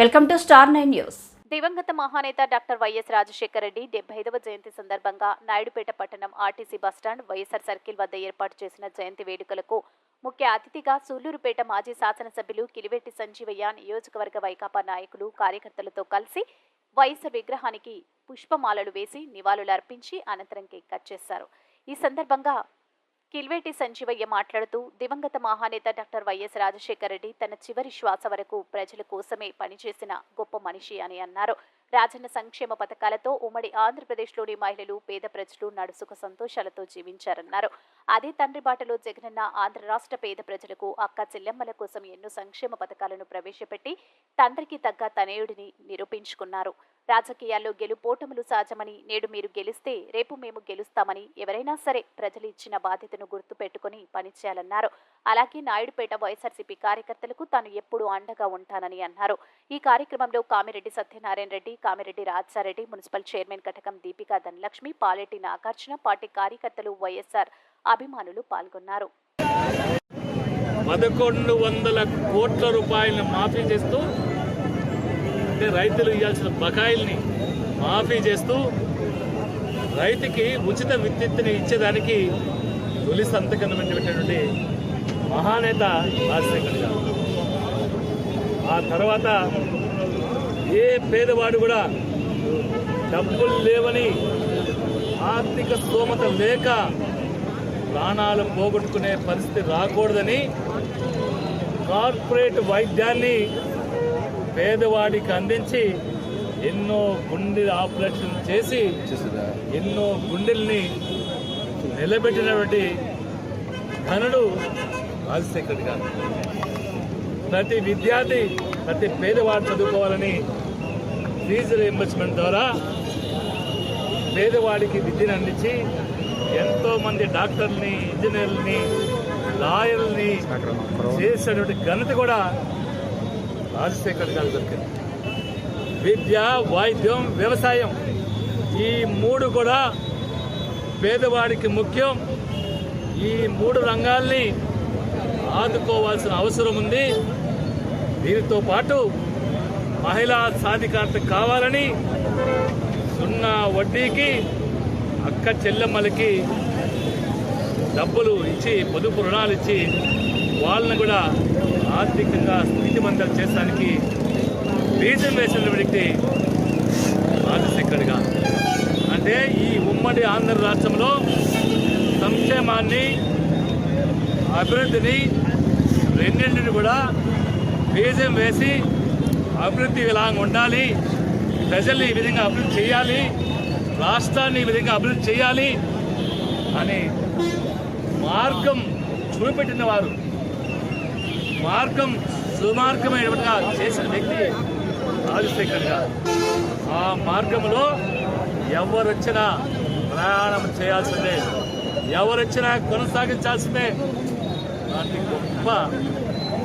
Welcome to star nine news. దివంగత మహానేత doctor YS Rajasekhara Reddy డెబ్బై ఐదవ జయంతి సందర్భంగా నాయుడుపేట పట్టణం ఆర్టీసీ బస్టాండ్ వైఎస్ఆర్ సర్కిల్ వద్ద ఏర్పాటు చేసిన జయంతి వేడుకలకు ముఖ్య అతిథిగా సూళ్ళూరుపేట మాజీ శాసనసభ్యులు కిలివెట్టి సంజీవయ్య నియోజకవర్గ వైకాపా నాయకులు కార్యకర్తలతో కలిసి వైఎస్ఆర్ విగ్రహానికి పుష్పమాలలు వేసి నివాళులర్పించి అనంతరం కేక్ కట్ చేశారు. ఈ సందర్భంగా కిల్వేటి సంజీవయ్య మాట్లాడుతూ దివంగత మహానేత డాక్టర్ వైఎస్ రాజశేఖర రెడ్డి తన చివరి శ్వాస వరకు ప్రజల కోసమే పనిచేసిన గొప్ప మనిషి అని అన్నారు. రాజన్న సంక్షేమ పథకాలతో ఉమ్మడి ఆంధ్రప్రదేశ్లోని మహిళలు పేద ప్రజలు నడుసుక సంతోషాలతో జీవించారన్నారు. అదే తండ్రి బాటలో జగనన్న ఆంధ్ర రాష్ట్ర పేద ప్రజలకు అక్క చెల్లెమ్మల కోసం ఎన్నో సంక్షేమ పథకాలను ప్రవేశపెట్టి తండ్రికి తగ్గ తనయుడిని నిరూపించుకున్నారు. రాజకీయాల్లో గెలుపోటములు సహజమని నేడు మీరు గెలిస్తే రేపు మేము గెలుస్తామని ఎవరైనా సరే ప్రజలు ఇచ్చిన బాధ్యతను గుర్తు పెట్టుకుని పనిచేయాలన్నారు. అలాగే నాయుడుపేట వైఎస్ఆర్సీపీ కార్యకర్తలకు తాను ఎప్పుడూ అండగా ఉంటానని అన్నారు. ఈ కార్యక్రమంలో Kamireddy Satyanarayana Reddy Kamireddy Rajareddy municipal chairman Katakam Deepika Dhanalakshmi Paletti Nagarjuna party కార్యకర్తలు వైఎస్ఆర్ అభిమానులు పాల్గొన్నారు. పదకొండు వందల కోట్ల రూపాయలను మాఫీ చేస్తూ అంటే రైతులు ఇవ్వాల్సిన బకాయిల్ని మాఫీ చేస్తూ రైతుకి ఉచిత విద్యుత్తుని ఇచ్చేదానికి తొలి సంతకం పెట్టినటువంటి మహానేత రాజశేఖర్ గారు. ఆ తర్వాత ఏ పేదవాడు కూడా డబ్బులు లేవని ఆర్థిక స్తోమత లేక ప్రాణాలు పోగొట్టుకునే పరిస్థితి రాకూడదని కార్పొరేట్ వైద్యాన్ని పేదవాడికి అందించి ఎన్నో గుండె ఆపరేషన్ చేసి ఎన్నో గుండెల్ని నిలబెట్టినటువంటి ఘనుడు రాజశేఖర్ గారు. ప్రతి విద్యార్థి ప్రతి పేదవాడు చదువుకోవాలని ఫీజు రియంబర్స్మెంట్ ద్వారా పేదవాడికి విద్యను అందించి ఎంతోమంది డాక్టర్ని ఇంజనీర్లని లాయర్లని చేసేటువంటి ఘనత కూడా రాజశేఖర్ గారు దొరికింది విద్య వైద్యం వ్యవసాయం ఈ మూడు కూడా పేదవాడికి ముఖ్యం. ఈ మూడు రంగాల్ని ఆదుకోవాల్సిన అవసరం ఉంది. దీనితో పాటు మహిళా సాధికారత కావాలని సున్నా వడ్డీకి అక్క చెల్లెమ్మలకి డబ్బులు ఇచ్చి పొదుపు రుణాలు ఇచ్చి వాళ్ళని కూడా ఆర్థికంగా స్థితిమంతం చేయడానికి బీజం వేసిన వ్యక్తి రాజశేఖర్ అంటే ఈ ఉమ్మడి ఆంధ్ర రాష్ట్రంలో సంక్షేమాన్ని అభివృద్ధిని రెండింటిని కూడా బీజం వేసి అభివృద్ధి ఇలా ఉండాలి. ప్రజల్ని ఈ విధంగా అభివృద్ధి చేయాలి. రాష్ట్రాన్ని ఈ విధంగా అభివృద్ధి చేయాలి అని మార్గం చూపెట్టిన వారు. మార్గం సుమార్గమైనట్టుగా చేసిన వ్యక్తి రాజశేఖర్ గారు. ఆ మార్గంలో ఎవరొచ్చినా ప్రయాణం చేయాల్సిందే. ఎవరొచ్చినా కొనసాగించాల్సిందే. అలాంటి గొప్ప